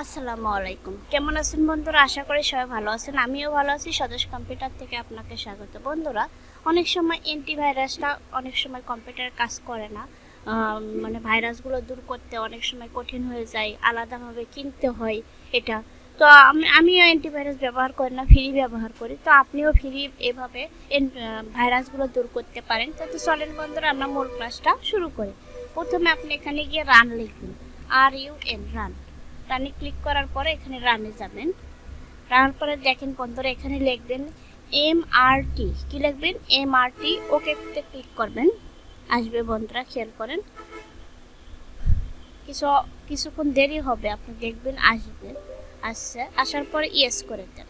আসসালামু আলাইকুম। কেমন আছেন বন্ধুরা? আশা করি সবাই ভালো আছেন। আমিও ভালো আছি। স্বদেশ কম্পিউটার থেকে আপনাকে স্বাগত। বন্ধুরা, অনেক সময় অ্যান্টিভাইরাসটা অনেক সময় কম্পিউটারে কাজ করে না। মানে ভাইরাসগুলো দূর করতে অনেক সময় কঠিন হয়ে যায়। আলাদাভাবে কিনতে হয় এটা। তো আমি, আমিও অ্যান্টিভাইরাস ব্যবহার করি না ফ্রি ব্যবহার করি। তো আপনিও ফ্রি এভাবে ভাইরাসগুলো দূর করতে পারেন। তো চলেন বন্ধুরা, আমরা মূল ক্লাসটা শুরু করি। প্রথমে আপনি এখানে গিয়ে রান লিখবেন আর ইউ এন রান রানে ক্লিক করার পরে এখানে রানে যাবেন। রানার পরে দেখেন বন্ধুরা, এখানে লিখবেন এম আর টি কি লিখবেন? এম আর টি ওকে ক্লিক করবেন। আসবে বন্ধুরা, খেয়াল করেন। কিছু, কিছুক্ষণ দেরি হবে, আপনি দেখবেন আসবে। আসছে, আসার পরে ইয়েস করে দেন।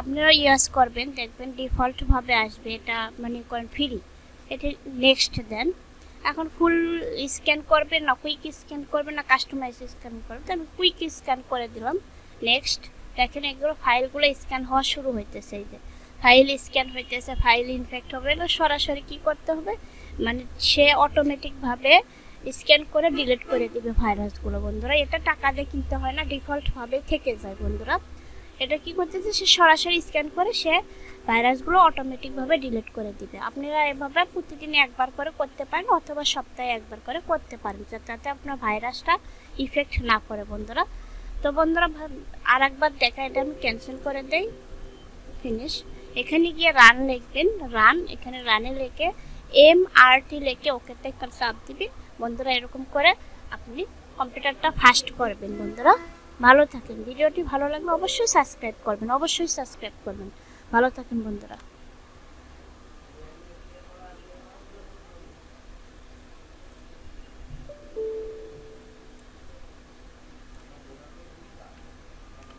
আপনারা ইয়েস করবেন, দেখবেন ডিফল্টভাবে আসবে, এটা মানে করেন ফ্রি। এটা নেক্সট দেন। এখন ফুল স্ক্যান করবে না কুইক স্ক্যান করবে না কাস্টমাইজ স্ক্যান করবে। তো আমি কুইক স্ক্যান করে দিলাম। নেক্সট দেখেন এগুলো ফাইলগুলো স্ক্যান হওয়া শুরু হইতেছে এই যে। ফাইল স্ক্যান হইতেছে, ফাইল ইনফেক্ট হবে না, সরাসরি কি করতে হবে? মানে সে অটোমেটিকভাবে স্ক্যান করে ডিলিট করে দিবে ভাইরাসগুলো বন্ধুরা। এটা টাকা দিয়ে কিনতে হয় না ডিফল্টভাবে থেকে যায় বন্ধুরা। এটা কি করতেছে? সে সরাসরি স্ক্যান করে সে ভাইরাসগুলো অটোমেটিকভাবে ডিলিট করে দিবে। আপনারা এভাবে প্রতিদিন একবার করে করতে পারেন অথবা সপ্তাহে একবার করে করতে পারেন যাতে আপনার ভাইরাসটা ইফেক্ট না করে বন্ধুরা। তো বন্ধুরা আর একবার দেখা, এটা আমি ক্যান্সেল করে দেই। ফিনিশ এখানে গিয়ে রান লিখবেন রান এখানে রানে লিখে এম আর টি লিখে ওকেতে একটা চাপ দিবে বন্ধুরা, এরকম করে আপনি কম্পিউটারটা ফাস্ট করবেন, বন্ধুরা। ভালো থাকেন। ভিডিওটি ভালো লাগলে অবশ্যই সাবস্ক্রাইব করবেন অবশ্যই সাবস্ক্রাইব করবেন। ভালো থাকেন বন্ধুরা।